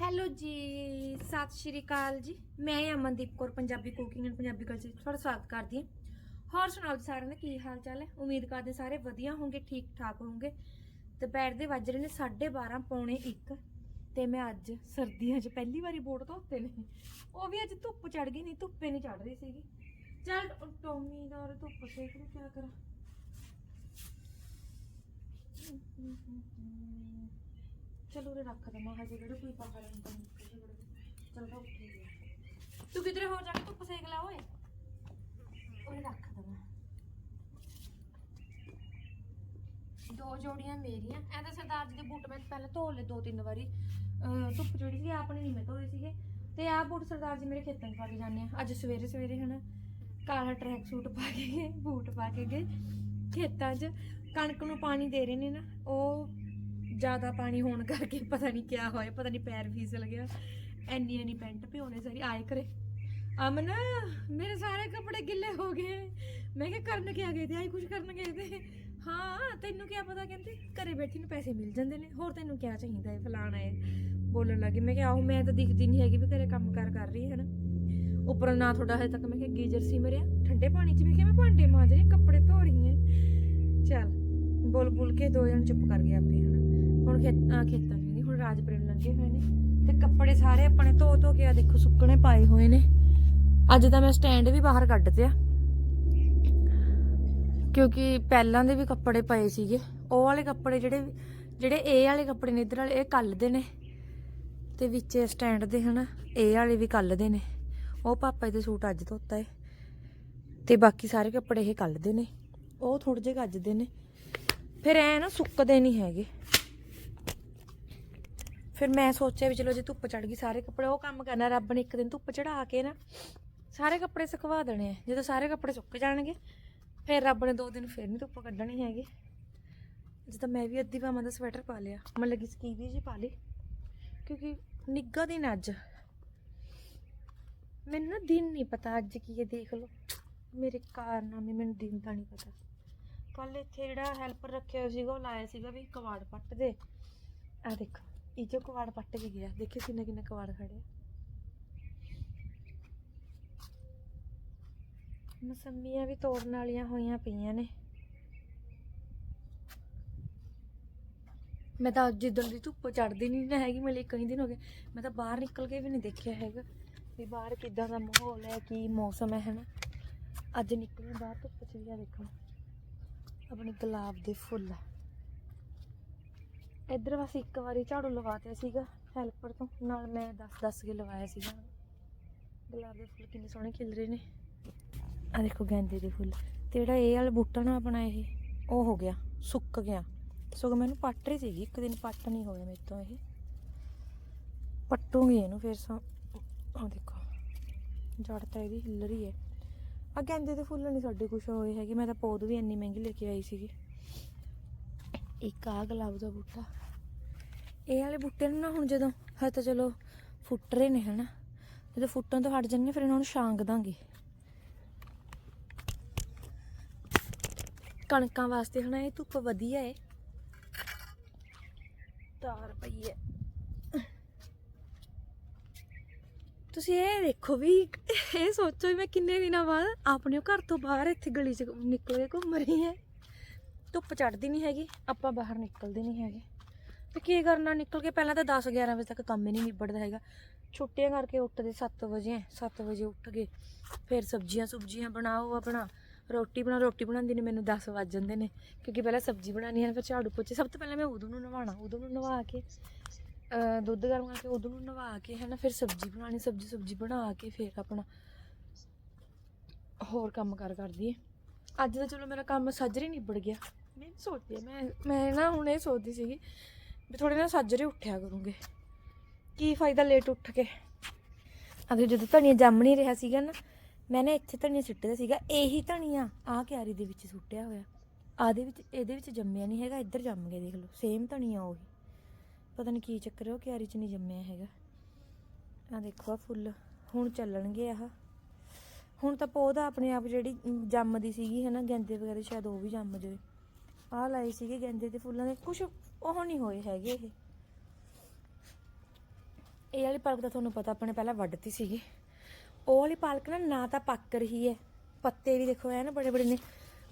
Hello ਜੀ, ਸਤਿ ਸ਼੍ਰੀ ਅਕਾਲ ਜੀ। ਮੈਂ Amandeep Kaur, Punjabi cooking and Punjabi culture ਤੁਹਾਡਾ ਸਵਾਗਤ ਕਰਦੀ ਹਾਂ। ਹੋਰ ਸੁਣਾਓ ਜੀ ਸਾਰਿਆਂ ਦਾ, ਕੀ ਹਾਲ ਚਾਲ ਹੈ? ਉਮੀਦ ਕਰਦੇ ਸਾਰੇ ਵਧੀਆ ਹੋਵੋਗੇ ਠੀਕ ਠਾਕ ਹੋਵੋਗੇ ਦੁਪਹਿਰ ਦੇ ਵੱਜ ਰਹੇ ਨੇ 12:30 ਪੌਣੇ 1 ਤੇ ਮੈਂ ਅੱਜ ਸਰਦੀਆਂ 'ਚ ਪਹਿਲੀ ਵਾਰੀ ਬੋਟ ਧੋਤੇ ਨੇ। ਉਹ ਵੀ ਅੱਜ ਧੁੱਪ ਚੜ ਗਈ, ਨਹੀਂ ਧੁੱਪੇ ਨਹੀਂ ਚੜ ਰਹੀ ਸੀਗੀ। ਚੱਲ ਟੋਮੀ ਦਾ ਔਰ ਧੁੱਪ ਸੇਕ ਨੂੰ ਕੀ ਕਰਾਂ? ਚਲੋ ਉਰੇ ਰੱਖ ਦਮਾ ਹਜੇ ਕਿਹੜਾ ਕੋਈ ਬਾਹਰ ਅੰਦਰ ਨਿਕਲ ਚਲ ਤਾਂ ਉੱਠ ਹੀ ਗਿਆ ਤੂੰ ਕਿਧਰੇ ਹੋਰ ਜਾ ਕੇ ਧੁੱਪ ਸੇਕ ਲੈ ਓਏ। ਉਰੇ ਰੱਖ ਦਮਾ ਦੋ ਜੋੜੀਆਂ ਮੇਰੀਆਂ। ਐ ਤਾਂ ਸਰਦਾਰ ਜੀ ਦੇ ਬੂਟ ਮੈਂ ਪਹਿਲਾਂ ਧੋ ਲਏ ਦੋ ਤਿੰਨ ਵਾਰੀ ਧੁੱਪ ਚੜੀ ਸੀ ਆਪਣੇ ਨਹੀਂ ਮੈਂ ਧੋਏ ਸੀਗੇ। ਤੇ ਆਹ ਬੂਟ ਸਰਦਾਰ ਜੀ ਮੇਰੇ ਖੇਤਾਂ 'ਚ ਪਾ ਕੇ ਜਾਂਦੇ ਆ। ਅੱਜ ਸਵੇਰੇ ਸਵੇਰੇ ਹਨਾ ਕਾਲਾ ਟਰੈਕ ਸੂਟ ਪਾ ਕੇ ਗਏ ਬੂਟ ਪਾ ਕੇ ਗਏ। ਖੇਤਾਂ 'ਚ ਕਣਕ ਨੂੰ ਪਾਣੀ ਦੇ ਰਹੇ ਨੇ ਨਾ ਉਹ ਜ਼ਿਆਦਾ ਪਾਣੀ ਹੋਣ ਕਰਕੇ ਪਤਾ ਨਹੀਂ ਕਿਆ ਹੋਇਆ, ਪਤਾ ਨਹੀਂ ਪੈਰ ਫਿਸਲ ਗਿਆ। ਐਨੀ ਐਨੀ ਪੈਂਟ ਭਿਉਣੇ ਸਾਰੀ, ਆਏ ਕਰੇ ਅਮਨ, ਮੇਰੇ ਸਾਰੇ ਕੱਪੜੇ ਗਿੱਲੇ ਹੋ ਗਏ। ਮੈਂ ਕਿਹਾ, ਕਰਨ ਕਿਆ ਗਏ ਤੇ ਆਈ ਕੁਝ ਕਰਨ ਗਏ ਤੇ। ਹਾਂ, ਤੈਨੂੰ ਕੀ ਪਤਾ ਕਹਿੰਦੇ, ਘਰੇ ਬੈਠੀ ਨੂੰ ਪੈਸੇ ਮਿਲ ਜਾਂਦੇ ਨੇ। ਹੋਰ ਤੈਨੂੰ ਕੀ ਚਾਹੀਦਾ ਹੈ, ਫਲਾਣਾ ਹੈ, ਬੋਲਣ ਲੱਗੀ। ਮੈਂ ਕਿਹਾ, ਆਹੋ, ਮੈਂ ਤਾਂ ਦਿਖਦੀ ਨਹੀਂ ਹੈਗੀ ਵੀ ਘਰੇ ਕੰਮ ਕਾਰ ਕਰ ਰਹੀ ਹੈ ਨਾ ਉੱਪਰ ਨਾ ਤੁਹਾਡਾ ਹਜੇ ਤੱਕ ਮੈਂ ਕਿਹਾ ਗੀਜ਼ਰ ਸੀ ਮਰਿਆ। ਠੰਡੇ ਪਾਣੀ 'ਚ, ਮੈਂ ਕਿਹਾ, ਮੈਂ ਭਾਂਡੇ ਮਾਂਜ ਰਹੀ ਕੱਪੜੇ ਧੋ ਰਹੀ ਹਾਂ। ਚੱਲ ਬੋਲ ਬੋਲ ਕੇ ਦੋ ਜਣ ਚੁੱਪ ਕਰ ਗਏ ਆਪੇ, ਹਨਾ। ਹੁਣ ਖੇਤ ਆ ਖੇਤਾਂ 'ਚ ਨਹੀਂ, ਹੁਣ ਰਾਜਪੁਰੇ ਨੂੰ ਲੱਗੇ ਹੋਏ ਨੇ। ਤੇ ਕੱਪੜੇ ਸਾਰੇ ਆਪਣੇ ਧੋ ਧੋ ਕੇ ਆ ਦੇਖੋ, ਸੁੱਕਣੇ ਪਾਏ ਹੋਏ ਨੇ। ਅੱਜ ਤਾਂ ਮੈਂ ਸਟੈਂਡ ਵੀ ਬਾਹਰ ਕੱਢ ਤਿਆ ਕਿਉਂਕਿ ਪਹਿਲਾਂ ਦੇ ਵੀ ਕੱਪੜੇ ਪਏ ਸੀਗੇ। ਉਹ ਵਾਲੇ ਕੱਪੜੇ ਜਿਹੜੇ ਜਿਹੜੇ ਇਹ ਵਾਲੇ ਕੱਪੜੇ ਨੇ, ਇਧਰ ਵਾਲੇ, ਇਹ ਕੱਲ ਦੇ ਨੇ। ਤੇ ਵਿੱਚ ਸਟੈਂਡ ਦੇ ਹਨਾ, ਇਹ ਵਾਲੇ ਵੀ ਕੱਲ ਦੇ ਨੇ। ਉਹ ਪਾਪਾ ਦੇ ਸੂਟ ਅੱਜ ਧੋਤਾ ਏ। ਤੇ ਬਾਕੀ ਸਾਰੇ ਕੱਪੜੇ ਇਹ ਕੱਲ ਦੇ ਨੇ। ਉਹ ਥੋੜੇ ਜਿਹੇ ਗੱਜਦੇ ਨੇ। ਫਿਰ ਐ ਨਾ ਸੁੱਕਦੇ ਨਹੀਂ ਹੈਗੇ। ਫਿਰ ਮੈਂ ਸੋਚਿਆ ਵੀ ਚਲੋ ਜੇ ਧੁੱਪ ਚੜ ਗਈ, ਸਾਰੇ ਕੱਪੜੇ ਉਹ ਕੰਮ ਕਰਨਾ, ਰੱਬ ਨੇ ਇੱਕ ਦਿਨ ਧੁੱਪ ਚੜਾ ਕੇ ਨਾ ਸਾਰੇ ਕੱਪੜੇ ਸੁਕਵਾ ਦੇਣੇ ਆ। ਜਦੋਂ ਸਾਰੇ ਕੱਪੜੇ ਸੁੱਕ ਜਾਣਗੇ, ਫਿਰ ਰੱਬ ਨੇ ਦੋ ਦਿਨ ਫਿਰ ਨਹੀਂ ਧੁੱਪ ਕੱਢਣੀ ਹੈਗੀ। ਜਿੱਦਾਂ ਮੈਂ ਵੀ ਅੱਧੀ ਬਾਹਾਂ ਦਾ ਸਵੈਟਰ ਪਾ ਲਿਆ ਮੈਂ ਲੱਗੀ ਸਕੀਵੀ ਜੀ ਪਾ ਲਈ, ਕਿਉਂਕਿ ਨਿੱਘਾ ਦਿਨ ਅੱਜ। ਮੈਨੂੰ ਨਾ ਦਿਨ ਨਹੀਂ ਪਤਾ ਅੱਜ ਕੀ ਹੈ, ਦੇਖ ਲਓ। ਮੇਰੇ ਕਾਰਨਾਮੇ ਮੈਨੂੰ ਦਿਨ ਦਾ ਨਹੀਂ ਪਤਾ। ਕੱਲ ਇੱਥੇ ਜਿਹੜਾ ਹੈਲਪਰ ਰੱਖਿਆ ਹੋਇਆ ਸੀਗਾ, ਉਹ ਲਾਇਆ ਸੀਗਾ ਵੀ ਕਵਾੜ ਪੱਟ ਦੇ। ਆ ਦੇਖੋ। ਇਹ ਜੋ ਕਵਾੜ ਪੱਟ ਕੇ ਗਿਆ। ਦੇਖਿਓ ਕਿੰਨੇ ਕਿੰਨੇ ਕਵਾੜ ਖੜੇ ਮਸੰਮੀਆਂ ਵੀ ਤੋੜਨ ਵਾਲੀਆਂ ਹੋਈਆਂ ਪਈਆਂ ਨੇ। ਮੈਂ ਤਾਂ ਜਿੱਦਾਂ ਦੀ ਧੁੱਪ ਚੜਦੀ ਨਹੀਂ ਨਾ ਹੈਗੀ, ਮੇਰੇ ਕਈ ਦਿਨ ਹੋ ਗਏ। ਮੈਂ ਤਾਂ ਬਾਹਰ ਨਿਕਲ ਕੇ ਵੀ ਨਹੀਂ ਦੇਖਿਆ ਹੈਗਾ ਵੀ ਬਾਹਰ ਕਿੱਦਾਂ ਦਾ ਮਾਹੌਲ ਹੈ, ਕੀ ਮੌਸਮ ਹੈ, ਹਨਾ। ਅੱਜ ਨਿਕਲੇ ਬਾਹਰ ਧੁੱਪ ਚ ਵੀ ਆ ਦੇਖੋ। ਆਪਣੇ ਗੁਲਾਬ ਦੇ ਫੁੱਲ। ਇੱਧਰ ਬਸ ਇੱਕ ਵਾਰੀ ਝਾੜੂ ਲਵਾਤਿਆ ਸੀਗਾ ਹੈਲਪਰ ਤੋਂ। ਨਾਲ ਮੈਂ 10 10 ਕੇ ਲਵਾਇਆ ਸੀਗਾ। ਗੁਲਾਬ ਦੇ ਫੁੱਲ ਕਿੰਨੇ ਸੋਹਣੇ ਖਿਲ ਰਹੇ ਨੇ। ਆ ਦੇਖੋ ਗੈਂਦੇ ਦੇ ਫੁੱਲ। ਤੇ ਜਿਹੜਾ ਇਹ ਵਾਲਾ ਬੂਟਾ ਨਾ ਆਪਣਾ ਇਹ, ਉਹ ਹੋ ਗਿਆ, ਸੁੱਕ ਗਿਆ। ਸਗੋਂ ਮੈਨੂੰ ਪੱਟ ਰਹੀ ਸੀਗੀ, ਇੱਕ ਦਿਨ ਪੱਟ ਨਹੀਂ ਹੋਇਆ ਮੇਰੇ ਤੋਂ ਇਹ। ਪੱਟੂਗੀ ਇਹਨੂੰ ਫਿਰ ਸਾ ਆ ਦੇਖੋ ਜੜ ਤਾਂ ਇਹਦੀ ਹਿੱਲ ਰਹੀ ਹੈ। ਆ ਗੈਂਦੇ ਦੇ ਫੁੱਲ ਨਹੀਂ ਸਾਡੇ ਕੁਛ ਹੋਏ ਹੈਗੇ, ਮੈਂ ਤਾਂ ਪੌਦ ਵੀ ਇੰਨੀ ਮਹਿੰਗੀ ਲੈ ਕੇ ਆਈ ਸੀਗੀ। ਇੱਕ ਆ ਗੁਲਾਬ ਦਾ ਬੂਟਾ। ਇਹ ਵਾਲੇ ਬੂਟੇ ਨੂੰ ਨਾ ਹੁਣ ਜਦੋਂ ਹਜੇ ਤਾਂ ਚਲੋ ਫੁੱਟ ਰਹੇ ਨੇ ਹਨਾ, ਜਦੋਂ ਫੁੱਟਣ ਤੋਂ ਹਟ ਜਾਣਗੇ ਫਿਰ ਇਹਨਾਂ ਨੂੰ ਛਾਂਗ ਦਾਂਗੇ। ਕਣਕਾਂ ਵਾਸਤੇ ਹਨਾ ਇਹ ਧੁੱਪ ਵਧੀਆ ਏ। ਤਾਰ ਪਈ ਹੈ ਤੁਸੀਂ ਇਹ ਦੇਖੋ ਵੀ, ਇਹ ਸੋਚੋ ਵੀ ਮੈਂ ਕਿੰਨੇ ਦਿਨਾਂ ਬਾਅਦ ਆਪਣੇ ਘਰ ਤੋਂ ਬਾਹਰ ਇੱਥੇ ਗਲੀ 'ਚ ਨਿਕਲ ਕੇ ਘੁੰਮ ਰਹੀ ਹਾਂ ਧੁੱਪ ਚੜਦੀ ਨਹੀਂ ਹੈਗੀ, ਆਪਾਂ ਬਾਹਰ ਨਿਕਲਦੇ ਨਹੀਂ ਹੈਗੇ। ਤੇ ਕੀ ਕਰਨਾ, ਨਿਕਲ ਕੇ ਪਹਿਲਾਂ ਤਾਂ 10 11 ਵਜੇ ਤੱਕ ਕੰਮ ਹੀ ਨਹੀਂ ਨਿਬੜਦਾ ਹੈਗਾ। ਛੁੱਟੀਆਂ ਕਰਕੇ ਉੱਠਦੇ 7 ਵਜੇ 7 ਵਜੇ ਉੱਠ ਕੇ ਫਿਰ ਸਬਜ਼ੀਆਂ ਸੁਬਜ਼ੀਆਂ ਬਣਾਓ ਆਪਣਾ, ਰੋਟੀ ਬਣਾ, ਰੋਟੀ ਬਣਾਉਂਦੀ ਨੇ ਮੈਨੂੰ 10 ਵੱਜ ਜਾਂਦੇ ਨੇ, ਕਿਉਂਕਿ ਪਹਿਲਾਂ ਸਬਜ਼ੀ ਬਣਾਉਣੀ ਹੈ, ਫਿਰ ਝਾੜੂ ਪੋਚੇ, ਸਭ ਤੋਂ ਪਹਿਲਾਂ ਮੈਂ ਉਦੋਂ ਨੂੰ ਨਵਾਉਣਾ, ਉਦੋਂ ਨੂੰ ਨਵਾ ਕੇ ਦੁੱਧ ਗਰਮ ਕਰਕੇ ਉਦੋਂ ਨੂੰ ਨਵਾ ਕੇ ਹੈ ਨਾ ਫਿਰ ਸਬਜ਼ੀ ਬਣਾਉਣੀ, ਸਬਜ਼ੀ ਸਬਜ਼ੀ ਬਣਾ ਕੇ ਫਿਰ ਆਪਣਾ ਹੋਰ ਕੰਮ ਕਰ ਕਰਦੀ ਹੈ ਅੱਜ ਤਾਂ ਚਲੋ ਮੇਰਾ ਕੰਮ ਸੱਜਰੇ ਨਿਬੜ ਗਿਆ। ਮੈਂ ਸੋਚਦੀ ਹਾਂ, ਮੈਂ ਮੈਂ ਨਾ ਹੁਣ ਇਹ ਸੋਚਦੀ ਸੀਗੀ ਵੀ ਥੋੜੇ ਨਾ ਸੱਜਰੇ ਉੱਠਿਆ ਕਰੂੰਗੇ। ਕੀ ਫਾਇਦਾ ਲੇਟ ਉੱਠ ਕੇ? ਅਗਰ ਜਦੋਂ ਧਨੀਆ ਜੰਮ ਨਹੀਂ ਰਿਹਾ ਸੀਗਾ ਨਾ ਮੈਂ ਨਾ ਇੱਥੇ ਧਨੀਆ ਸਿੱਟਦਾ ਸੀਗਾ ਇਹੀ ਧਨੀਆ ਆਹ ਕਿਆਰੀ ਦੇ ਵਿੱਚ ਸੁੱਟਿਆ ਹੋਇਆ। ਆਦੇ ਵਿੱਚ ਇਹਦੇ ਵਿੱਚ ਜੰਮਿਆ ਨਹੀਂ ਹੈਗਾ ਇੱਧਰ ਜੰਮ ਗਿਆ ਦੇਖ ਲਓ ਸੇਮ ਧਨੀਆ ਉਹੀ। ਪਤਾ ਨਹੀਂ ਕੀ ਚੱਕਰ ਹੈ ਉਹ ਕਿਆਰੀ 'ਚ ਨਹੀਂ ਜੰਮਿਆ ਹੈਗਾ। ਆ ਦੇਖੋ ਆ ਫੁੱਲ ਹੁਣ ਚੱਲਣਗੇ ਆਹ। ਹੁਣ ਤਾਂ ਪੌਦਾ ਆਪਣੇ ਆਪ ਜਿਹੜੀ ਜੰਮਦੀ ਸੀਗੀ ਹਨਾ, ਗੈਂਦੇ ਵਗੈਰਾ ਸ਼ਾਇਦ ਉਹ ਵੀ ਜੰਮ ਜਾਵੇ। ਆਹ ਲਾਏ ਸੀਗੇ ਗੈਂਦੇ ਦੇ ਫੁੱਲਾਂ ਦੇ ਕੁਝ ਉਹ ਨਹੀਂ ਹੋਏ ਹੈਗੇ ਇਹ। ਇਹ ਵਾਲੀ ਪਾਲਕ ਤਾਂ ਤੁਹਾਨੂੰ ਪਤਾ, ਆਪਣੇ ਪਹਿਲਾਂ ਵੱਢਤੀ ਸੀਗੀ। ਉਹ ਵਾਲੀ ਪਾਲਕ ਨਾ ਨਾ ਤਾਂ ਪੱਕ ਰਹੀ ਹੈ। ਪੱਤੇ ਵੀ ਦੇਖੋ ਐ ਨਾ ਬੜੇ ਬੜੇ ਨੇ।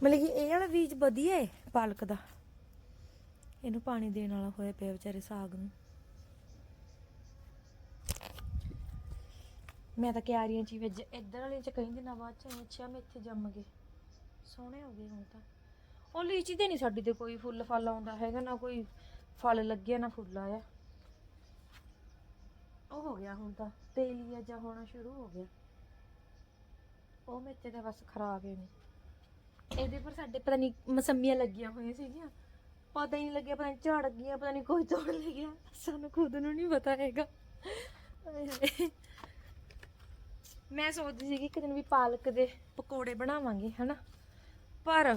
ਮਤਲਬ ਕਿ ਇਹ ਵਾਲਾ ਬੀਜ ਵਧੀਆ ਹੈ ਪਾਲਕ ਦਾ। ਇਹਨੂੰ ਪਾਣੀ ਦੇਣ ਵਾਲਾ ਹੋਇਆ ਪਿਆ ਵਿਚਾਰੇ ਸਾਗ ਨੂੰ। ਮੈਂ ਤਾਂ ਕਿਆਰੀਆਂ ਚ ਹੀ ਵਿੱਚ, ਇੱਧਰ ਵਾਲੀਆਂ ਚ ਕਈ ਦਿਨਾਂ ਬਾਅਦ ਚ ਅੱਛਾ ਮੇਥੇ ਜੰਮ ਗਏ। ਸੋਹਣੇ ਹੋ ਗਏ ਹੁਣ ਤਾਂ। ਉਹ ਲੀਚੀ ਤੇ ਨਹੀਂ ਸਾਡੀ ਤੇ ਕੋਈ ਫੁੱਲ ਫਲ ਆਉਂਦਾ ਹੈਗਾ, ਨਾ ਕੋਈ ਫਲ ਲੱਗਿਆ, ਨਾ ਫੁੱਲ ਆਇਆ। ਉਹ ਹੋ ਗਿਆ ਹੁਣ ਤਾਂ, ਤੇਲੀਆ ਜਾ ਹੋਣਾ ਸ਼ੁਰੂ ਹੋ ਗਿਆ। ਉਹ ਮੇਥੇ ਤਾਂ ਬਸ ਖਰਾਬ ਹੀ ਨੇ। ਇਹਦੇ ਪਰ ਸਾਡੇ ਪਤਾ ਨਹੀਂ ਮਸੰਮੀਆਂ ਲੱਗੀਆਂ ਹੋਈਆਂ ਸੀਗੀਆਂ। ਪਤਾ ਹੀ ਨਹੀਂ ਲੱਗਿਆ, ਪਤਾ ਨਹੀਂ ਝੜ ਗਈਆਂ, ਪਤਾ ਨਹੀਂ ਕੋਈ ਤੋੜ ਲੈ ਸਾਨੂੰ ਖੁਦ ਨੂੰ ਨਹੀਂ ਪਤਾ ਹੈਗਾ। ਮੈਂ ਸੋਚਦੀ ਸੀਗੀ ਇੱਕ ਦਿਨ ਵੀ ਪਾਲਕ ਦੇ ਪਕੌੜੇ ਬਣਾਵਾਂਗੇ, ਹਨਾ? ਪਰ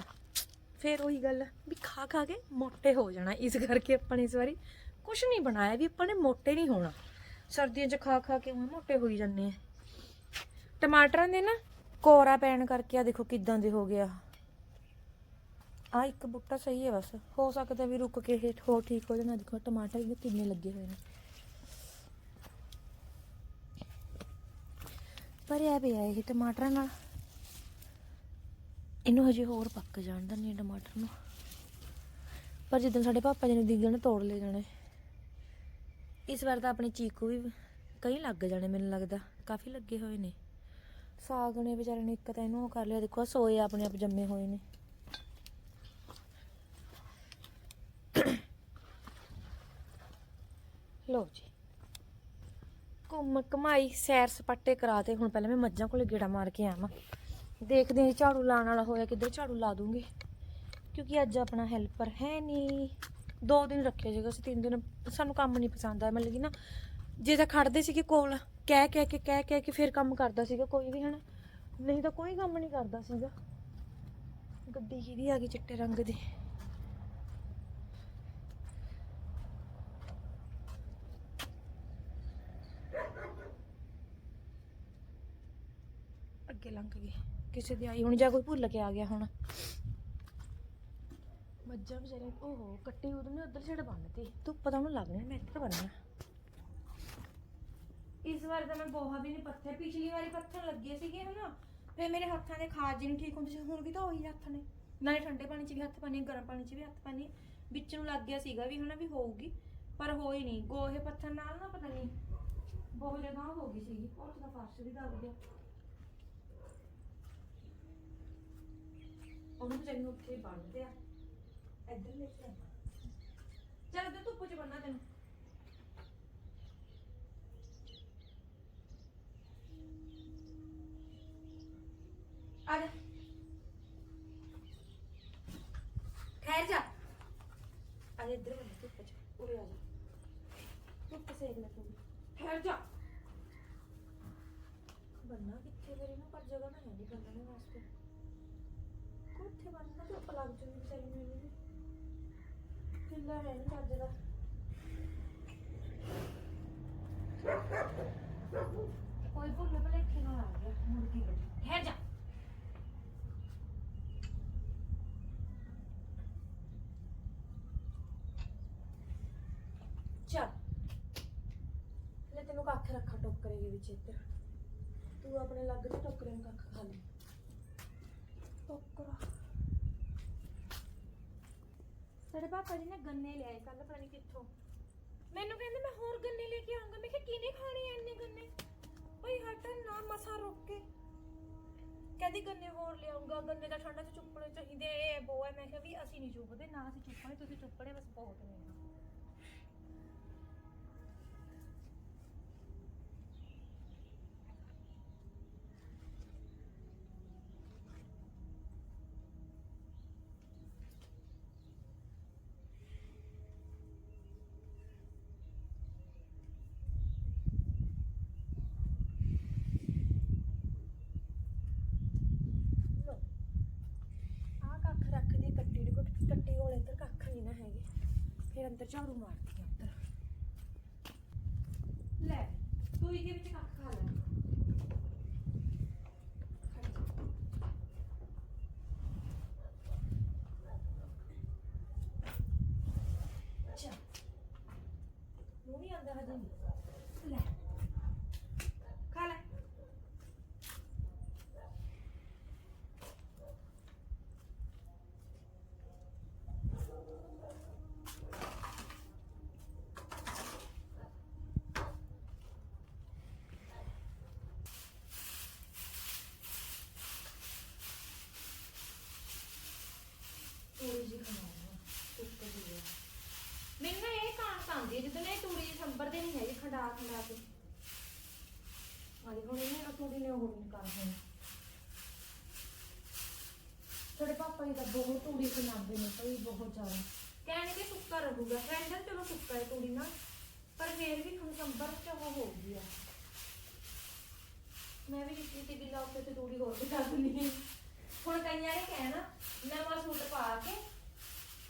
ਫਿਰ ਉਹੀ ਗੱਲ, ਵੀ ਖਾ ਖਾ ਕੇ ਮੋਟੇ ਹੋ ਜਾਣਾ ਇਸ ਕਰਕੇ ਆਪਾਂ ਨੇ ਇਸ ਵਾਰੀ ਕੁਝ ਨਹੀਂ ਬਣਾਇਆ, ਵੀ ਆਪਾਂ ਨੇ ਮੋਟੇ ਨਹੀਂ ਹੋਣਾ। ਸਰਦੀਆਂ 'ਚ ਖਾ ਖਾ ਕੇ ਉਹ ਮੋਟੇ ਹੋਈ ਜਾਂਦੇ ਆ। ਟਮਾਟਰਾਂ ਦੇ ਨਾ ਕੋਰਾ ਪੈਣ ਕਰਕੇ ਆ ਦੇਖੋ ਕਿਦਾਂ ਦੇ ਹੋ ਗਿਆ ਆ। ਇੱਕ ਬੁੱਟਾ ਸਹੀ ਹੈ ਬਸ, ਹੋ ਸਕਦਾ ਵੀ ਰੁਕ ਕੇ ਇਹ ਹੋ ਠੀਕ ਹੋ ਜਾਣਾ ਦੇਖੋ ਟਮਾਟਰ ਵੀ ਕਿੰਨੇ ਲੱਗੇ ਹੋਏ ਨੇ। ਪਰ ਇਹ ਪਿਆ ਇਹ ਟਮਾਟਰਾਂ ਨਾਲ। ਇਹਨੂੰ ਹਜੇ ਹੋਰ ਪੱਕ ਜਾਣ ਦਾ ਨਹੀਂ ਟਮਾਟਰ ਨੂੰ। ਪਰ ਜਦੋਂ ਸਾਡੇ ਪਾਪਾ ਜੀ ਨੂੰ ਦਿਗਣ ਤੋੜ ਲੈ ਜਾਣੇ, ਇਸ ਵਾਰ ਤਾਂ ਆਪਣੇ ਚੀਕੂ ਵੀ ਕਈ ਲੱਗ ਜਾਣੇ ਮੈਨੂੰ ਲੱਗਦਾ, ਕਾਫੀ ਲੱਗੇ ਹੋਏ ਨੇ। ਸਾਗ ਨੇ ਵਿਚਾਰੇ ਨੇ ਇੱਕ ਤਾਂ ਇਹਨੂੰ ਉਹ ਕਰ ਲਿਆ, ਦੇਖੋ ਸੋਏ ਆਪਣੇ ਆਪ ਜੰਮੇ ਹੋਏ ਨੇ। ਲੋ ਜੀ। ਘੁੰਮ ਕਮਾਈ ਸੈਰ ਸਪਾਟੇ ਕਰਾਤੇ ਹੁਣ ਪਹਿਲਾਂ ਮੈਂ ਮੱਝਾਂ ਕੋਲੇ ਗੇੜਾ ਮਾਰ ਕੇ ਆਵਾਂ। ਦੇਖਦੇ ਹਾਂ ਝਾੜੂ ਲਾਉਣ ਵਾਲਾ ਹੋਇਆ ਕਿੱਧਰ, ਝਾੜੂ ਲਾ ਦੂੰਗੀ। ਕਿਉਂਕਿ ਅੱਜ ਆਪਣਾ ਹੈਲਪਰ ਹੈ ਨਹੀਂ। ਦੋ ਦਿਨ ਰੱਖਿਆ ਸੀਗਾ ਅਸੀਂ, ਤਿੰਨ ਦਿਨ। ਸਾਨੂੰ ਕੰਮ ਨਹੀਂ ਪਸੰਦ ਆਇਆ, ਮਤਲਬ ਕਿ ਨਾ ਜੇ ਤਾਂ ਖੜਦੇ ਸੀਗੇ ਕੋਲ, ਕਹਿ ਕਹਿ ਕੇ, ਕਹਿ ਕਹਿ ਕੇ ਫਿਰ ਕੰਮ ਕਰਦਾ ਸੀਗਾ ਕੋਈ ਵੀ, ਹਨਾ? ਨਹੀਂ ਤਾਂ ਕੋਈ ਕੰਮ ਨਹੀਂ ਕਰਦਾ ਸੀਗਾ। ਗੱਡੀ ਕਿਹਦੀ ਆ ਗਈ ਚਿੱਟੇ ਰੰਗ ਦੀ ਅੱਗੇ ਲੰਘ ਗਏ। ਕਿਸੇ ਦੀ ਆਈ ਹੁਣ ਜਾਂ ਕੋਈ ਭੁੱਲ ਕੇ ਆ ਗਿਆ ਹੁਣ। ਮੱਝਾਂ ਵਿਚਾਰੇ ਓਹੋ ਕੱਟੀ ਉਹਦੇ ਨੇ ਉਧਰ ਛੜ ਬੰਨਤੀ। ਧੁੱਪ ਤਾਂ ਉਹਨੂੰ ਲੱਗਣੀ ਮੈਂ ਇੱਧਰ ਬੰਨਣਾ ਇਸ ਵਾਰ ਤਾਂ ਮੈਂ ਗੋਹਾ ਵੀ ਨਹੀਂ ਪੱਥਿਆ ਪਿਛਲੀ ਵਾਰੀ ਪੱਥਰ ਲੱਗੇ ਸੀਗੇ ਹਨਾ। ਫੇ ਮੇਰੇ ਹੱਥਾਂ ਦੇ ਖਾਜ ਨਹੀਂ ਠੀਕ ਹੁੰਦੀ ਸੀ ਹੁਣ ਵੀ ਤਾਂ ਉਹੀ ਹੱਥ ਨੇ। ਨਾਲੇ ਠੰਡੇ ਪਾਣੀ 'ਚ ਵੀ ਹੱਥ ਪਾਣੀ ਗਰਮ ਪਾਣੀ 'ਚ ਵੀ ਹੱਥ ਪਾਣੀ ਵਿੱਚ ਨੂੰ ਲੱਗ ਗਿਆ ਸੀਗਾ ਵੀ ਹਨਾ ਵੀ ਹੋਊਗੀ ਪਰ ਹੋਈ ਨਹੀਂ। ਗੋਹੇ ਪੱਥਰ ਨਾਲ ਨਾ ਪਤਾ ਨਹੀਂ ਬਹੁਤ ਜਗ੍ਹਾ ਹੋ ਗਈ ਸੀਗੀ ਉਹ ਤਾਂ ਫਰਸ਼ ਵੀ ਦਬ ਗਿਆ। ਉਹਨੂੰ ਵਿਚਾਰੀ ਨੂੰ ਉੱਥੇ ਬੰਨਦੇ ਆ। ਇੱਧਰ ਲੈ ਕੇ ਚੱਲ ਉੱਧਰ ਧੁੱਪ 'ਚ ਬੰਨਾ ਤੈਨੂੰ। ਆ ਜਾ। ਠਹਿਰ ਜਾ। ਆ ਜਾ ਇੱਧਰ ਬੰਨਾ ਧੁੱਪ 'ਚ, ਉਰੇ ਆ ਜਾ। ਧੁੱਪ ਸੇਕ ਲੈ ਤੂੰ ਠਹਿਰ ਜਾ। ਬੰਨਾ ਕਿੱਥੇ ਫਿਰ ਇਹਨੂੰ ਪਰ ਜਗ੍ਹਾ ਨਾ ਹੈ ਨਹੀਂ ਬੰਨਣ ਵਾਸਤੇ ਕੋਠੇ ਬੰਨਣਾ ਤੇ ਆਪਾਂ ਲੱਗ ਜੂਗੀ ਵਿਚਾਰੀ ਨੂੰ ਇਹਨੂੰ ਵੀ ਹੈ ਨਹੀਂ ਚੱਜ ਦਾ। ਕੋਈ ਭੁੱਲ ਭੁਲੇਖੇ ਨਾਲ ਆ ਗਿਆ ਮੁਰਗੀ ਬੈਠੀ। ਠਹਿਰ ਜਾ। ਚੱਲ। ਲੈ ਤੈਨੂੰ ਕੱਖ ਰੱਖਾ ਟੋਕਰੇ ਦੇ ਵਿੱਚ ਇੱਧਰ। ਤੂੰ ਆਪਣੇ ਲੱਗ ਦੇ ਟੋਕਰੇ ਨੂੰ ਕੱਖ ਖਾ ਲੈ। ਟੋਕਰਾ ਸਾਡੇ ਪਾਪਾ ਜੀ ਨੇ ਗੰਨੇ ਲਿਆਏ ਕੱਲ ਪਤਾ ਨਹੀਂ ਕਿੱਥੋਂ। ਮੈਨੂੰ ਕਹਿੰਦੇ ਮੈਂ ਹੋਰ ਗੰਨੇ ਲੈ ਕੇ ਆਉਂਗਾ। ਮੈਂ ਕਿਹਾ, ਕਿਹਨੇ ਖਾਣੇ ਐ ਇੰਨੇ ਗੰਨੇ? ਓਏ ਹਟ ਨਾ, ਮਸਾ ਰੁਕ ਕੇ। ਕਹਿੰਦੀ ਗੰਨੇ ਹੋਰ ਲਿਆਉਂਗਾ। ਗੰਨੇ ਦਾ ਠੰਡਾ ਤੇ ਚੁੱਪਣੇ ਚਾਹੀਦੇ ਇਹ ਬੋ ਮੈਂ ਕਿਹਾ ਵੀ ਅਸੀਂ ਨਹੀਂ ਚੁੱਪਦੇ, ਨਾ ਅਸੀਂ ਚੁੱਪਣੇ, ਤੁਸੀਂ ਚੁੱਪਣੇ, ਬਸ ਬਹੁਤ ਨੇ ਲੋ ਆ ਕੱਖ ਰੱਖਦੀ ਕੱਟੀ ਦੇ ਕੋਲ ਕੱਟੀ ਕੋਲ ਇੱਧਰ ਕੱਖ ਨਹੀਂ ਨਾ ਹੈਗੇ ਫਿਰ ਅੰਦਰ ਝਾੜੂ ਮਾਰਦੀ ਆ ਉੱਧਰ। ਲੈ ਤੂੰ ਇਹਦੇ ਵਿੱਚ ਕੱਖ ਖਾ ਲੈ ਅੱਛਾ ਨੂੰ ਵੀ ਆਂਦਾ ਹਜੇ ਨਹੀਂ ਲੈ ਖਾ ਲੈ ਤੂੜੀ ਜੀ ਖਵਾਉਂਗਾ ਸੁੱਕ ਗਈ ਹੈ ਮੈਨੂੰ ਨਾ ਇਹ ਕਾਂਸ ਆਉਂਦੀ ਹੈ ਜਦੋਂ ਨਾ ਇਹ ਤੂੜੀ ਸੰਭਰ ਦੇ ਨਹੀਂ ਹੈਗੀ ਖੰਡਾ ਖੰਡਾ ਕੇ ਆਲੇ ਹੁਣ ਇਹਨੇ ਨਾ ਤੂੜੀ ਨੇ ਉਹ ਨਹੀਂ ਕਰ ਦੇਣੀ ਤੁਹਾਡੇ ਪਾਪਾ ਜੀ ਤਾਂ ਬਹੁਤ ਤੂੜੀ ਖਿਲਾਉਂਦੇ ਨੇ ਭਈ ਬਹੁਤ ਜ਼ਿਆਦਾ। ਕਹਿਣਗੇ ਸੁੱਕਾ ਰਹੂਗਾ ਕਹਿੰਦੇ ਚਲੋ ਸੁੱਕਾ ਹੈ ਤੂੜੀ ਨਾਲ, ਪਰ ਫੇਰ ਵੀ ਹੁਣ ਸੰਭਰ ਚ ਉਹ ਹੋ ਗਈ ਆ। ਮੈਂ ਵੀ ਕਿਤੇ ਤੇ ਗਿੱਲਾ ਉੱਤੇ ਤੇ ਤੂੜੀ ਹੋਰ ਬਿਠਾ ਦਿੰਦੀ ਹਾਂ ਹੁਣ ਕਈਆਂ ਨੇ ਕਹਿਣਾ, ਨਵਾਂ ਸੂਟ ਪਾ ਕੇ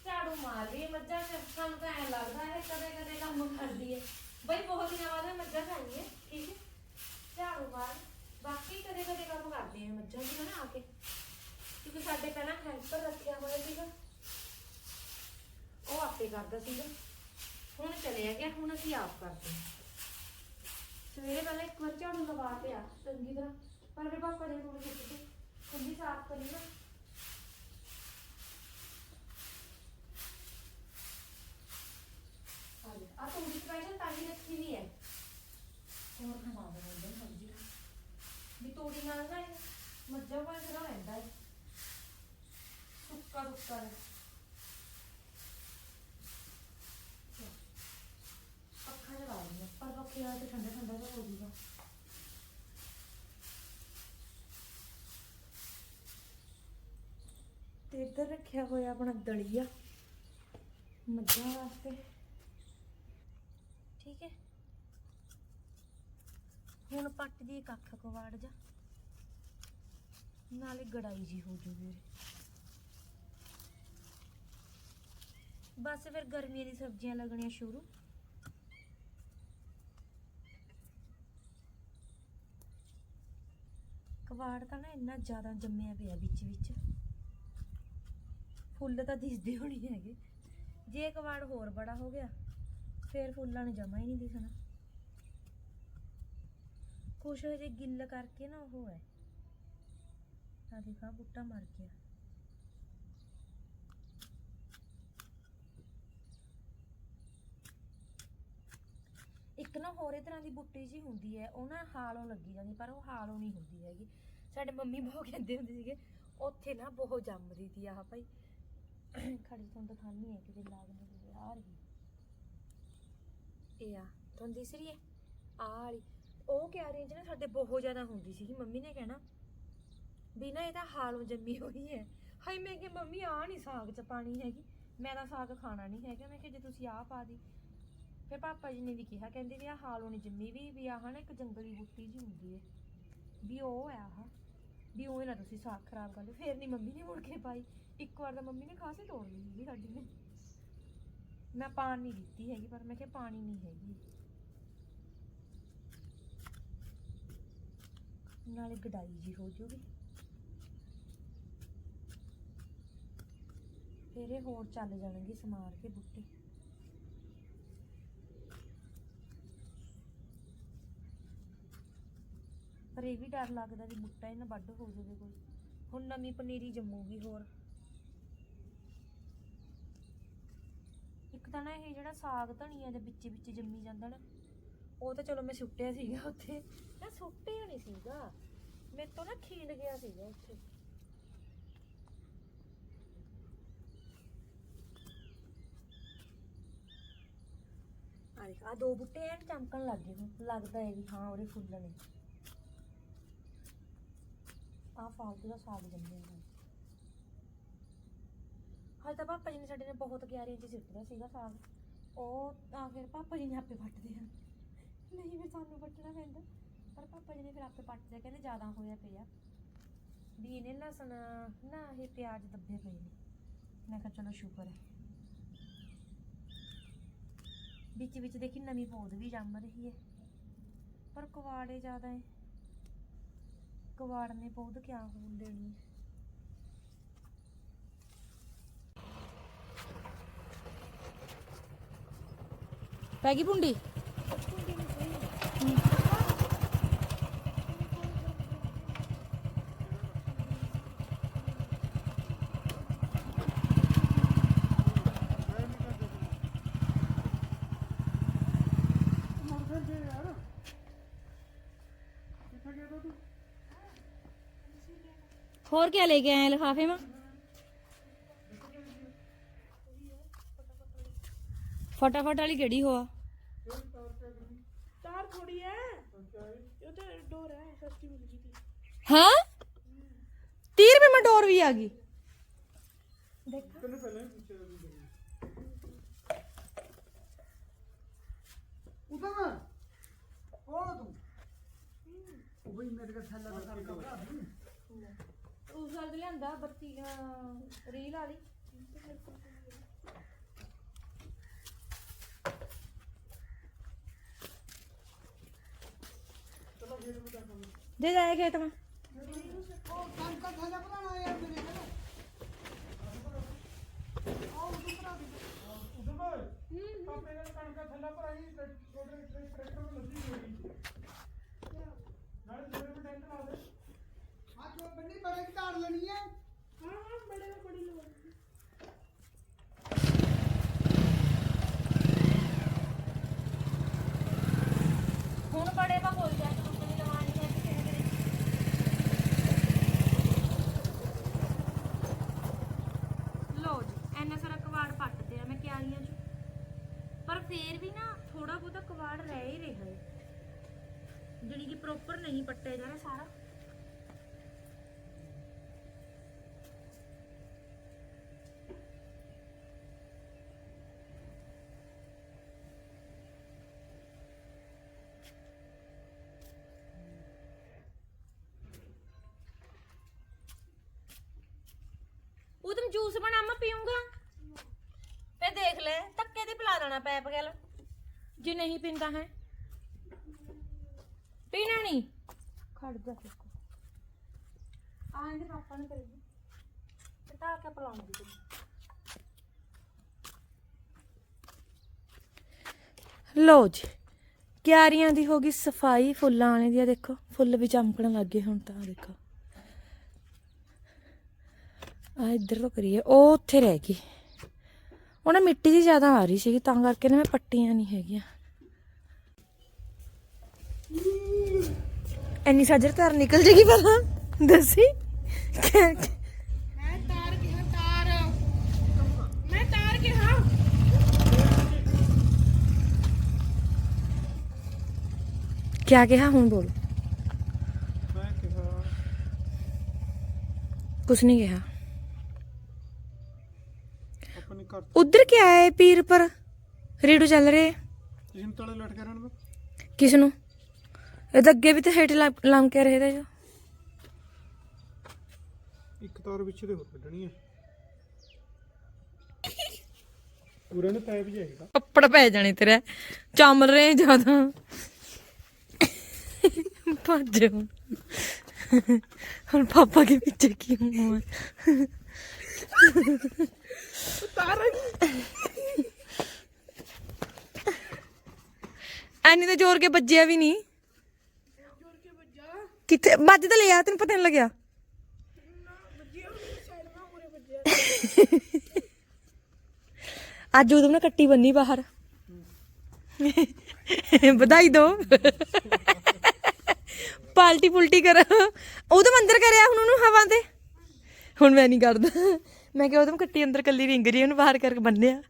ਝਾੜੂ ਮਾਰ ਰਹੀ ਹੈ ਮੱਝਾਂ ਚ ਸਾਨੂੰ ਤਾਂ ਐਂ ਲੱਗਦਾ ਹੈ ਕਦੇ ਕਦੇ ਕੰਮ ਕਰਦੀ ਹੈ ਬਈ ਬਹੁਤ ਦਿਨਾਂ ਬਾਅਦ ਮੈਂ ਮੱਝਾਂ ਖਾਈ ਹੈ ਠੀਕ ਹੈ ਝਾੜੂ ਮਾਰ, ਬਾਕੀ ਕਦੇ ਕਦੇ ਕੰਮ ਕਰਦੀ ਹੈ ਮੱਝਾਂ ਦੀ ਨਾ ਆ ਕੇ। ਕਿਉਂਕਿ ਸਾਡੇ ਪਹਿਲਾਂ ਹੈਲਪਰ ਰੱਖਿਆ ਹੋਇਆ ਸੀਗਾ। ਉਹ ਆਪੇ ਕਰਦਾ ਸੀਗਾ। ਹੁਣ ਚਲਿਆ ਗਿਆ, ਹੁਣ ਅਸੀਂ ਆਪ ਕਰਦੇ ਹਾਂ। ਸਵੇਰੇ ਪਹਿਲਾਂ ਇੱਕ ਵਾਰ ਝਾੜੂ ਲਵਾ ਕੇ ਆ, ਚੰਗੀ ਤਰ੍ਹਾਂ। ਪਰ ਮੇਰੇ ਪਾਪਾ ਨੇ ਥੋੜੀ ਜਿਹੀ ਕੁੰਡੀ ਸਾਫ਼ ਕਰੀ ਨਾ। ਆ ਤਾਂ ਉਹਦੀ ਸਪੈਸ਼ਲ ਤਾਜੀ ਰੱਖੀ ਵੀ ਹੈ। ਹੋਰ ਖਵਾ ਦੇ ਸਬਜ਼ੀ ਵੀ ਤੋੜੀ ਨਾਲ ਨਾ ਇਹ ਮੱਝਾਂ ਕੋਲ ਜਿਹੜਾ ਰਹਿੰਦਾ ਹੈ। ਸੁੱਕਾ ਸੁੱਕਾ ਹੈ। ਪਰ ਪੱਖੇ ਤੇ ਠੰਡਾ ਠੰਡਾ ਜਿਹਾ ਹੋ ਜੂਗਾ। ਤੇ ਇੱਧਰ ਰੱਖਿਆ ਹੋਇਆ ਆਪਣਾ ਦਲੀਆ। ਮੱਝਾਂ ਵਾਸਤੇ। ਠੀਕ ਹੈ। ਹੁਣ ਪੱਟ ਦੀ ਕੱਖ ਕਵਾੜ ਜਾ। ਨਾਲੇ ਗੜਾਈ ਜੀ ਹੋ ਜੂਗੀ ਬਸ ਫਿਰ ਗਰਮੀਆਂ ਦੀ ਸਬਜ਼ੀਆਂ ਲੱਗਣੀਆਂ ਸ਼ੁਰੂ। ਕਵਾੜ ਤਾਂ ਨਾ ਇੰਨਾ ਜ਼ਿਆਦਾ ਜੰਮਿਆ ਪਿਆ ਵਿੱਚ ਵਿੱਚ। ਫੁੱਲ ਤਾਂ ਦਿਸਦੇ ਹੋਣੀ ਹੈਗੇ। ਜੇ ਕਵਾੜ ਹੋਰ ਬੜਾ ਹੋ ਗਿਆ, ਫੇਰ ਫੁੱਲਾਂ ਨੇ ਜਮਾ ਹੀ ਨਹੀਂ ਦਿਸਣਾ। ਕੁਛ ਹਜੇ ਗਿੱਲ ਕਰਕੇ ਨਾ ਉਹ ਹੈ। ਆ ਦੇਖਾ ਬੁੱਟਾ ਮਰ ਗਿਆ। ਇੱਕ ਨਾ ਹੋਰੇ ਤਰ੍ਹਾਂ ਦੀ ਬੁੱਟੀ ਜੀ ਹੁੰਦੀ ਹੈ, ਉਹ ਨਾ ਹਾਲੋਂ ਲੱਗੀ ਜਾਂਦੀ, ਪਰ ਉਹ ਹਾਲੋਂ ਨਹੀਂ ਹੁੰਦੀ ਹੈਗੀ। ਸਾਡੇ ਮੰਮੀ ਬਹੁਤ ਕਹਿੰਦੇ ਹੁੰਦੇ ਸੀਗੇ, ਉੱਥੇ ਨਾ ਬਹੁਤ ਜੰਮਦੀ ਤੀ ਆਹ ਭਾਈ। ਖੜੀ ਤੁਹਾਨੂੰ ਦਿਖਾਣੀ ਹੈ, ਕਿਤੇ ਲਾਗ ਆ ਰਹੀ ਇਹ ਆ, ਤੁਹਾਨੂੰ ਦਿਸ ਰਹੀ ਹੈ? ਆ ਵਾਲੀ। ਉਹ ਕਿਆ ਰੇਂਜ ਨਾ ਸਾਡੇ ਬਹੁਤ ਜ਼ਿਆਦਾ ਹੁੰਦੀ ਸੀਗੀ, ਮੰਮੀ ਨੇ ਕਹਿਣਾ। ਵੀ ਨਾ ਇਹ ਤਾਂ ਹਾਲੋਂ ਜੰਮੀ ਹੋਈ ਹੈ। ਹਾਈ ਮੈਂ ਕਿ ਮੰਮੀ ਆ ਨਹੀਂ ਸਾਗ ਚ ਪਾਣੀ ਹੈਗੀ। ਮੈਂ ਤਾਂ ਸਾਗ ਖਾਣਾ ਨਹੀਂ ਹੈਗਾ। ਮੈਂ ਕਿ ਜੇ ਤੁਸੀਂ ਆਹ ਪਾ ਦੀ ਫਿਰ ਪਾਪਾ ਜੀ ਨੇ ਵੀ ਕਿਹਾ, ਕਹਿੰਦੇ ਵੀ ਆਹ ਹਾਲੋਂ ਨਹੀਂ ਜੰਮੀ ਵੀ ਵੀ ਆਹ ਨਾ ਇੱਕ ਜੰਗਲੀ ਬੂਟੀ ਜੀ ਹੁੰਦੀ ਹੈ ਵੀ ਉਹ ਆ ਆਹ, ਵੀ ਉਹ ਨਾ ਤੁਸੀਂ ਸਾਖ ਖਰਾਬ ਕਰ ਲਿਓ। ਫੇਰ ਨਹੀਂ ਮੰਮੀ ਨੇ ਮੁੜ ਕੇ ਪਾਈ। ਇੱਕ ਵਾਰ ਤਾਂ ਮੰਮੀ ਨੇ ਖਾਸੀ ਤੋੜ ਲਈ ਸੀਗੀ ਸਾਡੀ ਨੇ। ਮੈਂ ਪਾਣ ਨਹੀਂ ਦਿੱਤੀ ਹੈਗੀ, ਪਰ ਮੈਂ ਕਿਹਾ ਪਾਣੀ ਨਹੀਂ ਹੈਗੀ। ਨਾਲੇ ਗਡਾਈ ਜੀ ਹੋ ਜੂਗੀ। ਫਿਰ ਇਹ ਹੋਰ ਚੱਲ ਜਾਣਗੇ ਸਮਾਰ ਕੇ ਬੁੱਟੇ। ਪਰ ਇਹ ਵੀ ਡਰ ਲੱਗਦਾ ਵੀ ਬੁੱਟਾ ਨਾ ਵੱਢ ਹੋ ਜਾਵੇ ਕੋਈ। ਹੁਣ ਨਵੀਂ ਪਨੀਰੀ ਜੰਮੂਗੀ ਹੋਰ। ਇੱਕ ਤਾਂ ਨਾ ਇਹ ਜਿਹੜਾ ਸਾਗ ਧਨੀਆ ਦੇ ਵਿੱਚ ਵਿੱਚ ਜੰਮੀ ਜਾਂਦਾ ਨਾ, ਉਹ ਤਾਂ ਚਲੋ ਮੈਂ ਸੁੱਟਿਆ ਸੀਗਾ ਉੱਥੇ। ਨਾ ਸੁੱਟਿਆ ਨਹੀਂ ਸੀਗਾ। ਮੇਰੇ ਤੋਂ ਨਾ ਖੀਂਡ ਗਿਆ ਸੀਗਾ ਉੱਥੇ। ਆ ਦੇਖ ਆ ਦੋ ਬੁੱਟੇ ਐਨ ਚਮਕਣ ਲੱਗ ਗਏ ਹੁਣ। ਲੱਗਦਾ ਹੈ ਵੀ, ਹਾਂ, ਉਹਦੇ ਫੁੱਲ ਨੇ। ਆ ਫਾਲਤੂ ਦਾ ਸਾਗ ਜੰਮਿਆ ਹੈ ਹਾਲੇ ਤਾਂ ਪਾਪਾ ਜੀ ਨੇ ਸਾਡੇ ਨੇ ਬਹੁਤ ਗਿਆਰੀਆਂ ਚ ਸਿੱਟਦਾ ਸੀਗਾ ਸਾਗ। ਉਹ ਤਾਂ ਫਿਰ ਪਾਪਾ ਜੀ ਨੇ ਆਪੇ ਵੱਟਦੇ ਆ। ਨਹੀਂ ਫਿਰ ਸਾਨੂੰ ਵੱਟਣਾ ਪੈਂਦਾ। ਪਰ ਪਾਪਾ ਜੀ ਨੇ ਫਿਰ ਆਪੇ ਪੱਟਦੇ ਆ, ਕਹਿੰਦੇ ਜ਼ਿਆਦਾ ਹੋਇਆ ਪਿਆ। ਵੀ ਇਹਨੇ ਲਸਣ ਨਾ ਇਹ ਪਿਆਜ਼ ਦੱਬੇ ਪਏ ਨੇ। ਮੈਂ ਕਿਹਾ ਚਲੋ ਸ਼ੁਕਰ ਹੈ। ਵਿੱਚ ਵਿੱਚ ਦੇਖੀ ਨਵੀਂ ਪੌਦ ਵੀ ਜੰਮ ਰਹੀ ਹੈ। ਪਰ ਕਵਾੜੇ ਜ਼ਿਆਦਾ ਹੈ। ਕਵਾੜ ਨੇ ਪੌਦ ਕਿਆ ਹੋਣ ਦੇਣੀ ਹੈ ਪੈ ਗਈ ਪੁੰਡੀ ਹੋਰ ਕੀ ਲੈ ਕੇ ਆਏ ਲਿਫਾਫੇ ਮਾ ਫਟਾਫਟ ਵਾਲੀ ਕਿਹੜੀ ਹੋਆ ਤਾਰ ਥੋੜੀ ਹੈ ਇਹ ਤਾਂ ਡੋਰ ਹੈ ਸਸਤੀ ਮਿਲ ਗਈ ਥੀ ਹਾਂ 30 ਰੁਪਏ ਮੈਂ ਡੋਰ ਵੀ ਆ ਦਾ ਤੇ ਲਿਆਂਦਾ 32 ਰੀਲ ਵਾਲੀ। ਦੇ ਜਾਏ ਖੇਤ ਮੈਂ। ਉਹ ਕੰਮ ਕਰ ਥੱਲੇ ਬਣਾਣਾ ਯਾਰ ਮੇਰੇ ਕੋਲ ਹਾਂ ਜੋ ਬੰਨੀ ਬੜੇ ਦੀ ਢਾੜ ਲਓ ਇੰਨਾ ਸਾਰਾ ਕਵਾੜ ਪੱਟ ਤੇ ਮੈਂ ਕਿਆਰੀਆਂ ਚ। ਪਰ ਫੇਰ ਵੀ ਨਾ ਥੋੜਾ ਬਹੁਤਾ ਕਵਾੜ ਰਹਿ ਹੀ ਰਿਹਾ ਹੈ। ਜਿਹੜੀ ਕਿ ਪ੍ਰੋਪਰ ਨਹੀਂ ਪੱਟਿਆ ਜਾਣਾ ਸਾਰਾ। ਜੂਸ ਬਣਾ ਮੈਂ ਪੀਊਂਗਾ। ਫੇ ਦੇਖ ਲੈ ਧੱਕੇ ਦੇ ਪਿਲਾ ਦੇਣਾ ਪੈਪ ਗੱਲ। ਜੇ ਨਹੀਂ ਪੀਂਦਾ ਹੈ। ਪੀਣਾ ਨਹੀਂ ਖੜ ਜਾ ਆਂ ਦੇ ਪਾਪਾ ਨੇ ਕਰੀ ਪਤਾ ਕੇ ਪਿਲਾਉਂਗੀ ਲੋ ਜੀ ਕਿਆਰੀਆਂ ਦੀ ਹੋ ਗਈ ਸਫ਼ਾਈ ਫੁੱਲਾਂ ਵਾਲੇ ਦੀ ਆ ਦੇਖੋ। ਫੁੱਲ ਵੀ ਚਮਕਣ ਲੱਗ ਗਏ ਹੁਣ ਤਾਂ ਦੇਖੋ। ਆ ਇਧਰੋਂ ਕਰੀਏ ਉਹ ਉੱਥੇ ਰਹਿ ਗਈ। ਉਹਨੇ ਮਿੱਟੀ ਦੀ ਜ਼ਿਆਦਾ ਆ ਰਹੀ ਸੀਗੀ ਤਾਂ ਕਰਕੇ ਨਾ ਮੈਂ ਪੱਟੀਆਂ ਨਹੀਂ ਹੈਗੀਆਂ। ਐਨੀ ਸਾਜਰ ਤਾਰ ਨਿਕਲ ਜੇਗੀ ਪਹਿਲਾਂ ਦੱਸੀ? ਕਿਆ ਕਿਹਾ ਹੁਣ ਬੋਲ। ਕੁਛ ਨਹੀਂ ਕਿਹਾ। ਘਰ ਉਧਰ ਕਿਆ ਹੈ ਪੀਰ ਪਰ? ਰੇਡੂ ਚੱਲ ਰਹੇ ਜਿੰਨ ਤਲੇ ਲਟ ਕੇ ਰਹਿਣ ਕਿਸ ਨੂੰ? ਇਹ ਤਾਂ ਅੱਗੇ ਵੀ ਤਾਂ ਹੇਠ ਲਾ- ਲੰਮ ਕੇ ਰਹੇ ਤੇ ਜੋ। ਇੱਕ ਤਾਰ ਵਿੱਚ ਦੇ ਹੋਰ ਕੱਢਣੀ ਹੈ ਪੂਰੇ ਨੇ ਪਾਈਪ ਜਾਏਗਾ। ਪੱਪੜ ਪੈ ਜਾਣੇ ਤੇਰੇ। ਚਮਲ ਰਹੇ ਜ਼ਿਆਦਾ। ਭੱਜ ਹੁਣ ਹੁਣ ਪਾਪਾ ਕੇ ਪਿੱਛੇ ਕੀ ਹੂੰ ਐਨੀ ਤਾਂ ਜ਼ੋਰ ਕੇ ਵੱਜਿਆ ਵੀ ਨਹੀਂ। ਜ਼ੋਰ ਕੇ ਵੱਜਾ ਕਿੱਥੇ? ਵੱਜ ਤਾਂ ਲਿਆ, ਤੈਨੂੰ ਪਤਾ ਨਹੀਂ ਲੱਗਿਆ। ਅੱਜ ਉਦੋਂ ਨਾ ਕੱਟੀ ਬੰਨੀ ਬਾਹਰ। ਵਧਾਈ ਦੋ। ਪਾਲਟੀ ਪੁਲਟੀ ਕਰ ਉਦੋਂ ਅੰਦਰ ਕਰਿਆ ਹੁਣ ਉਹਨੂੰ ਹਵਾ ਤੇ। ਹੁਣ ਮੈਂ ਨਹੀਂ ਕਰਦਾ। ਮੈਂ ਕਿਹਾ ਉਹਦਮ ਕੱਟੀ ਅੰਦਰ ਕੱਲੀ ਰਿੰਗ ਰਹੀ ਉਹਨੂੰ ਬਾਹਰ ਕਰਕੇ ਬੰਨਿਆ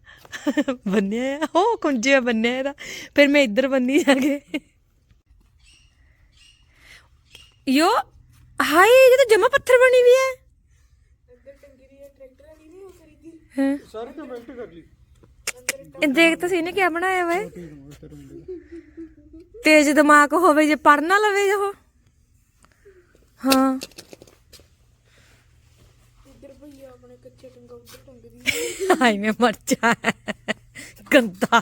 ਬੰਨਿਆ ਆ ਉਹ ਕੁੰਜਿਆ ਬੰਨਿਆ ਇਹਦਾ। ਫਿਰ ਮੈਂ ਇੱਧਰ ਬੰਨੀ ਜਾ ਕੇ। ਯੋ ਹਾਈ ਇਹ ਤਾਂ ਜਮਾ ਪੱਥਰ ਬਣੀ ਵੀ ਹੈ? ਸਾਰੇ ਕਮੈਂਟ ਕਰ ਲਈ। ਦੇਖ ਬਣਾਇਆ ਵੇ ਤੇਜ ਦਿਮਾਗ ਹੋਵੇ ਜੇ ਪੜਨਾ ਲਵੇ ਜੋ ਹਾਂ। ਆਪਣੇ ਮੈਂ ਮਰ ਜਾ। ਗੰਦਾ।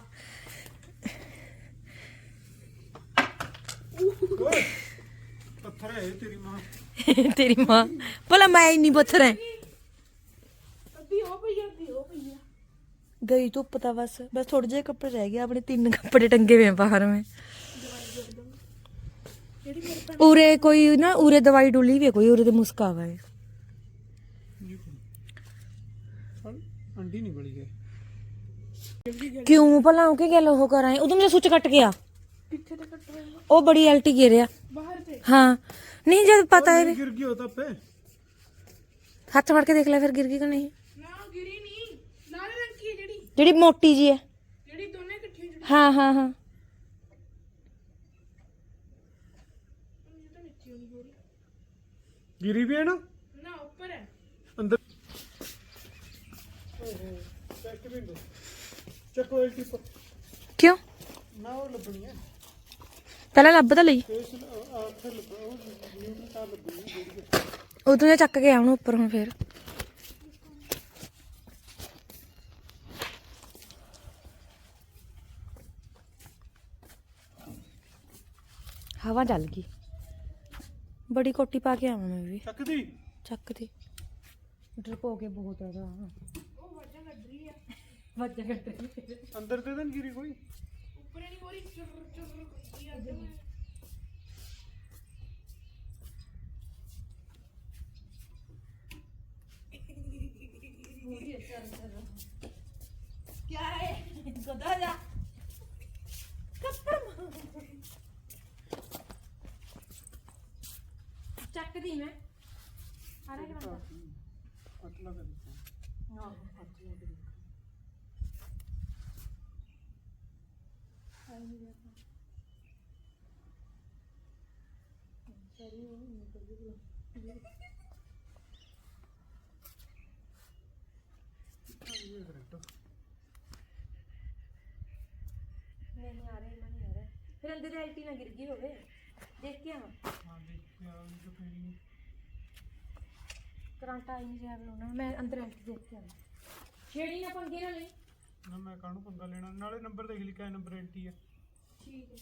ਤੇਰੀ ਮਾਂ। ਭਲਾ ਮੈਂ ਇੰਨੀ ਪੱਥਰ ਹੈ। ਅੱਧੀ ਹੋ ਪਈ ਆ, ਅੱਧੀ ਹੋ ਪਈ ਆ। ਗਈ ਧੁੱਪ ਤਾਂ ਬਸ। ਬਸ ਥੋੜੇ ਜਿਹੇ ਕੱਪੜੇ ਰਹਿ ਗਏ ਆਪਣੇ ਤਿੰਨ ਕੱਪੜੇ ਟੰਗੇ ਹੋਏ ਬਾਹਰ ਮੈਂ। ਉਰੇ ਕੋਈ ਨਾ ਉਰੇ ਦਵਾਈ ਡੁੱਲੀ ਵੀ ਕੋਈ ਉਰੇ ਤੇ ਮੁਸਕ ਆ ਅੰਡੀ ਨਹੀਂ ਬੜੀ ਹੈ ਕਿਉਂ ਭਲਾ ਕਿ ਗੱਲ ਉਹ ਕਰਾਂ ਉਦੋਂ ਮੇਰਾ ਸੁੱਚ ਕੱਟ ਗਿਆ ਕਿੱਥੇ ਤੇ ਕੱਟ ਰਹੇ ਹੋ ਉਹ ਬੜੀ ਐਲਟੀ ਗਿਰਿਆ ਬਾਹਰ ਤੇ ਹਾਂ ਨਹੀਂ ਜਦ ਪਤਾ ਹੈ ਗਿਰ ਗਿਆ ਤਾਂ ਪੇ ਹੱਥ ਫੜ ਕੇ ਦੇਖ ਲੈ ਫਿਰ ਗਿਰ ਗਈ ਕਿ ਨਹੀਂ ਨਾ ਗਿਰੀ ਨਹੀਂ ਲਾਲ ਰੰਗ ਕੀ ਹੈ ਜਿਹੜੀ ਜਿਹੜੀ ਮੋਟੀ ਜੀ ਹੈ ਜਿਹੜੀ ਦੋਨੇ ਇਕੱਠੀਆਂ ਜੁੜੀ ਹਾਂ ਹਾਂ ਹਾਂ ਇਹ ਤਾਂ ਨੀਚੇ ਹੋਣੀ ਹੋ ਰਹੀ ਗਿਰੀ ਵੀ ਹੈ ਨਾ ਨਾ ਉੱਪਰ ਹੈ ਅੰਦਰ ਚੈੱਕ ਕਿਉਂ? ਨਾ ਉਹ ਲੱਭਣੀ ਹੈ ਪਹਿਲਾਂ ਲੱਭ ਤਾਂ ਲਈ। ਫੇਸ ਆਖਰ ਲੱਭ ਉਹ ਨਿਊਟਰਲ ਤਾਂ ਲੱਭਣੀ ਜਿਹੜੀ ਉਦੋਂ ਇਹ ਚੱਕ ਕੇ ਆਉਣ ਉੱਪਰ ਹੁਣ ਫੇਰ। ਹਵਾ ਚੱਲ ਗਈ। ਬੜੀ ਕੋਟੀ ਪਾ ਕੇ ਆਵਾਂ ਮੈਂ ਵੀ। ਚੱਕਦੀ? ਚੱਕ ਦੇ ਡਰਪੋ ਕੇ ਬਹੁਤ ਹੈਗਾ ਉਹ ਵਾਜਾਂ ਕੱਢ ਰਹੀ ਹੈ ਅੰਦਰ ਤੇ ਤਾਂ ਗਿਰੀ ਕੋਈ? ਉੱਪਰੇ ਨਹੀਂ ਮੋਰੀ ਚੁਰ ਚੁਰ ਕੀ ਆ ਕੀ ਹੈ ਗੋਦਾ ਜਾ। ਨਹੀਂ ਆ ਰਿਹਾ ਇਹਨਾਂ ਨਹੀਂ ਆ ਰਿਹਾ। ਫਿਰ ਅੰਦਰ ਐਲਟੀ ਨਾ ਗਿਰ ਗਈ ਹੋਵੇ। ਦੇਖ ਕੇ ਆਵਾਂ। ਹਾਂ ਦੇਖਿਆ ਉਹ ਜੋ ਫੇਰੀ ਕਰੰਟ ਆਈ ਨਹੀਂ ਰਿਹਾ ਉਹਨਾਂ ਮੈਂ ਅੰਦਰ ਐਲਟੀ ਦੇਖ ਕੇ ਆਵਾਂ। ਛੇੜੀ ਨਾ ਪੰਗੇ ਨਹੀਂ ਨਾ ਮੈਂ ਕਾਹਨੂੰ ਪੰਗਾ ਲੈਣਾ? ਨਾਲੇ ਨੰਬਰ ਦੇਖ ਲਈ ਕਿਆ ਨੰਬਰ ਐਂਟੀ ਹੈ ਠੀਕ ਹੈ।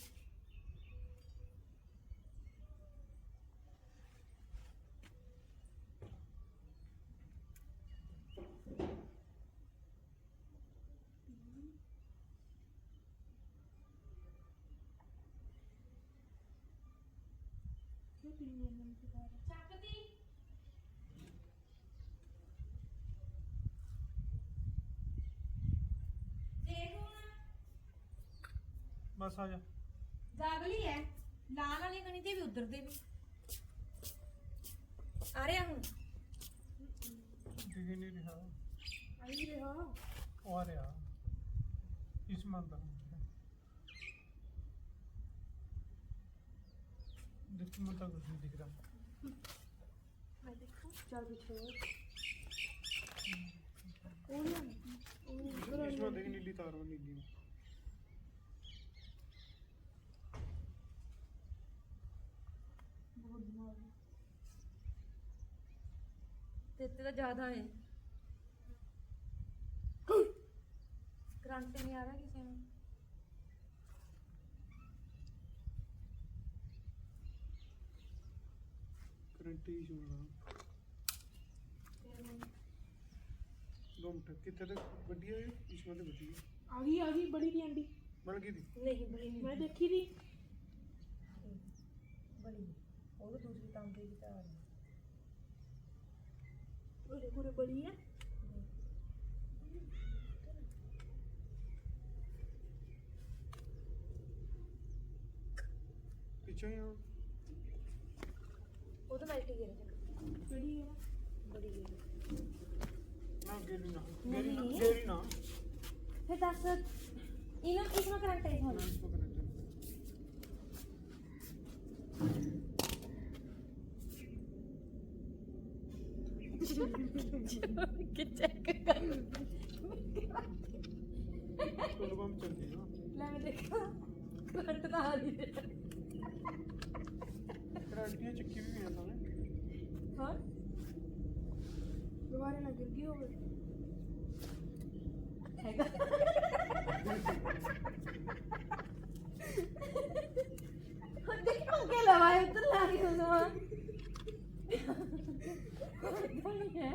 ਬਸ ਆ ਜਾ ਗਾਗਲੀ ਹੈ ਲਾਲ ਵਾਲੇ ਕਣੀ ਤੇ ਵੀ ਉਧਰ ਦੇ ਵੀ ਆ ਰਿਹਾ ਹੁਣ ਦਿਖ ਹੀ ਨਹੀਂ ਰਿਹਾ ਆਈ ਰਿਹਾ ਉਹ ਆ ਰਿਹਾ ਇਸ ਮੰਨ ਦਾ ਦੇਖ ਮੈਂ ਤਾਂ ਕੁਝ ਨਹੀਂ ਦਿਖ ਰਿਹਾ ਮੈਂ ਦੇਖੋ ਚੱਲ ਪਿੱਛੇ ਇਸ में देख नीली तार में नीली में गुड तेरा ज़्यादा है करंट नहीं आ रहा किसी में करंट ही छोड़ रहा घूमट कितने तक बड़ी है इसमें तो बड़ी है आ गई आ गई बड़ी थी आंटी बड़ी थी नहीं बड़ी नहीं मैं देखी थी बड़ी ਉਹ ਦੂਸਰੀ ਤਾਂਦੇ ਦੀ ਤਾਂ ਆ। ਰਹੀ ਉਹਦੇ ਕੋਲ ਬੜੀ ਹੈ ਪਿੱਛੇ ਆ। ਉਹ ਤਾਂ ਮਲਟੀ ਗੇਰ ਕਿਹੜੀ ਹੈ ਬੜੀ ਗੇਰ ਨਾ ਗੇਰੀ ਨਾ। ਗੇਰੀ ਨਾ ਗੇਰੀ ਨਾ। ਫਿਰ ਦੱਸ ਇਹਨਾਂ ਕਿਸ ਨਾਲ ਕਰੰਟ ਹੈ ਹੋਣਾ? ਕਿ ਚੈੱਕ ਕਰ ਕੋਲਬਮ ਚੰਗੀ ਨਾ ਲੈ ਮੈਂ ਦੇਖਾਂ ਕਰੰਟ ਤਾਂ ਆ ਗਈ ਕਰੰਟ ਦੀ ਚੱਕੀ ਵੀ ਪਈ ਨਾ ਹਾਂ ਦੁਬਾਰੇ ਨਾ ਗਿਰ ਗਈ ਹੋਵੇ ਹੈਗਾ ਹੁਣ ਦੇਖ ਕੇ ਲਵਾਏ ਉੱਤਰ ਲਾ ਕੇ ਉਹਨੂੰ ਹੈ।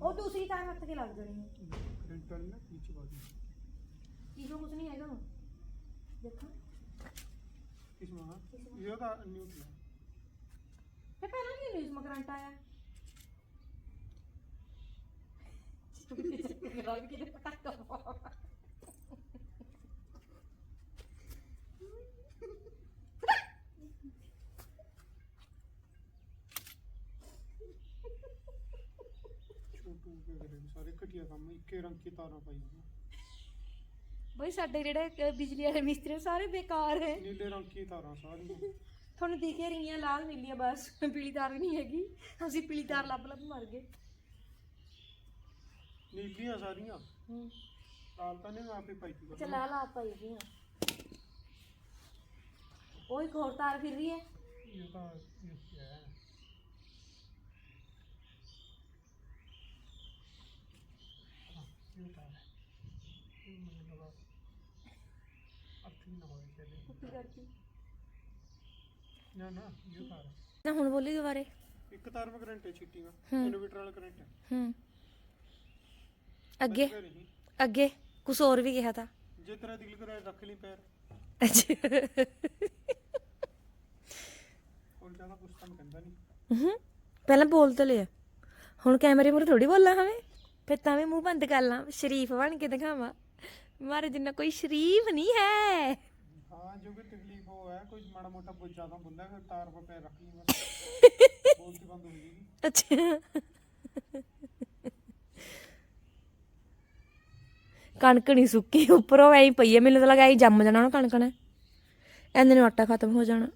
ਉਹ ਦੂਸਰੀ ਤਾਰ ਹੱਥ ਕੇ ਲੱਗ ਜਾਣੀ ਹੈ ਕਰੰਟ ਵਾਲੀ ਨਾ ਨੀਚੇ ਪਾ ਦੇ। ਇਹੋ ਕੁਝ ਨਹੀਂ ਹੈਗਾ ਦੇਖਾਂ। ਕਿਸ ਮਾ ਇਹ ਤਾਂ ਨਿਊਟਰਲ ਤੇ ਪਹਿਲਾਂ ਕੀ ਨਿਊਜ਼ ਮਾ ਕਰੰਟ ਆਇਆ ਰਾਜ ਕਿਤੇ ਪਟਾਕਾ ਪਾ ਛੋਟੂ ਕੇ ਕਰੇ ਸਾਰੇ ਘਟਿਆ ਕੰਮ ਇੱਕੇ ਰੰਗ ਕੀ ਤਾਰਾਂ ਪਾਈ ਹੋਈਆਂ। ਬਈ ਸਾਡੇ ਜਿਹੜੇ ਅਹ, ਬਿਜਲੀ ਵਾਲੇ ਮਿਸਤਰੀ ਸਾਰੇ ਬੇਕਾਰ ਹੈ ਨੀਲੇ ਰੰਗ ਕੀ ਤਾਰਾਂ ਸਾਰੀਆਂ। ਤੁਹਾਨੂੰ ਦਿਖੇ ਰਹੀਆਂ ਲਾਲ ਨੀਲੀਆਂ ਬਸ ਪੀਲੀ ਤਾਰ ਵੀ ਨਹੀਂ ਹੈਗੀ। ਅਸੀਂ ਪੀਲੀ ਤਾਰ ਲੱਭ ਲੱਭ ਮਰ ਗਏ। ਨੀਲੀਆਂ ਸਾਰੀਆਂ? ਹੂੰ। ਲਾਲ ਤਾਂ ਨਹੀਂ ਮੈਂ ਆਪੇ ਪਾਈ ਤੀ ਚੱਲ ਆ ਲਾ ਪਾਈ ਗਈਆਂ ਉਹ ਇੱਕ ਹੋਰ ਤਾਰ ਫਿਰ ਰਹੀ ਹੈ। ਇਹ ਤਾਂ ਇਹ ਨਾ ਹੁਣ ਬੋਲੀ ਦੁਬਾਰੇ। ਇੱਕ ਤਾਰ ਮੈਂ ਕਰੰਟ ਹੈ ਛਿੱਟੀ ਹੂੰ। ਇਨਵਰਟਰ ਵਾਲਾ ਕਰੰਟ ਹੈ। ਹੂੰ। ਅੱਗੇ ਅੱਗੇ ਕੁਝ ਹੋਰ ਵੀ ਕਿਹਾ ਤਾਂ। ਜੇ ਤੇਰਾ ਦਿਲ ਕਰੇ ਰੱਖ ਲਈ ਪੈਰ। ਅੱਛਾ। ਹੋਰ ਜ਼ਿਆਦਾ ਕੁਛ ਤਾਂ ਮੈਂ ਕਹਿੰਦਾ ਨਹੀਂ। ਹੂੰ ਪਹਿਲਾਂ ਬੋਲ ਤਾਂ ਲਿਆ। ਹੁਣ ਕੈਮਰੇ ਮੂਹਰੇ ਥੋੜੀ ਬੋਲਾਂ ਹਵੇਂ ਫਿਰ ਤਾਂ ਵੀ ਮੂੰਹ ਬੰਦ ਕਰ ਲਾਂ ਸ਼ਰੀਫ ਬਣ ਕੇ ਦਿਖਾਵਾਂ। ਮਾਰੇ ਜਿੰਨਾ ਕੋਈ ਸ਼ਰੀਫ ਨਹੀਂ ਹੈ। ਹਾਂ ਜੋ ਵੀ ਤਕਲੀਫ ਹੋ ਹੈ ਕੋਈ ਮਾੜਾ ਮੋਟਾ ਬਹੁਤ ਜ਼ਿਆਦਾ ਬੁੱਲਾ ਹੈ ਤਾਰ ਪਰ ਪੈਰ ਰੱਖ ਲਈ ਬਸ। ਬੋਲਤੀ ਬੰਦ ਹੋ ਜਾਏਗੀ ਅੱਛਾ। ਕਣਕ ਨਹੀਂ ਸੁੱਕੀ ਉੱਪਰੋਂ ਐਂ ਪਈ ਹੈ ਮੈਨੂੰ ਤਾਂ ਲੱਗਾ ਐਂ ਜੰਮ ਜਾਣਾ ਉਹਨੂੰ ਕਣਕ ਨੇ। ਐਨੇ ਨੂੰ ਆਟਾ ਖਤਮ ਹੋ ਜਾਣਾ।